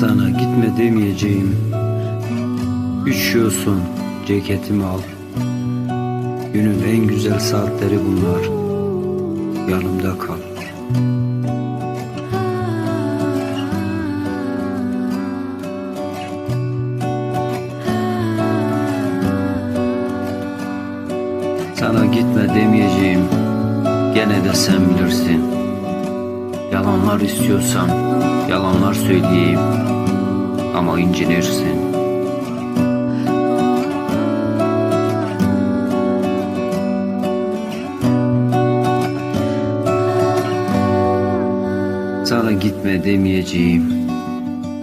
Sana gitme demeyeceğim. Üşüyorsun ceketimi al. Günün en güzel saatleri bunlar. Yanımda kal. Sana gitme demeyeceğim. Gene de sen bilirsin. Yalanlar istiyorsan Yalanlar söyleyeyim Ama incinirsin Sana gitme demeyeceğim.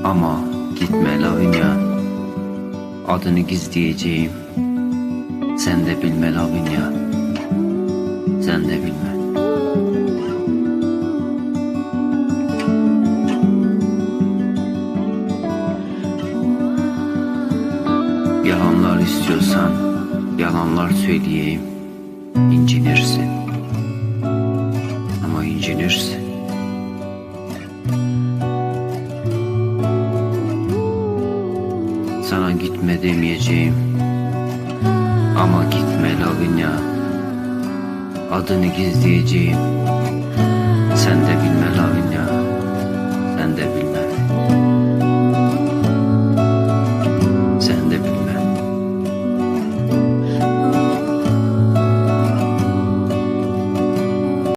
Ama gitme Lavinia. Adını gizleyeceğim. Sen de bilme Lavinia Yalanlar istiyorsan Yalanlar söyleyeyim. İncinirsin. Ama incinirsin. Sana gitme demeyeceğim. Ama gitme Lavinia. Adını gizleyeceğim. Sen de bilme Lavinia. Sen de bilme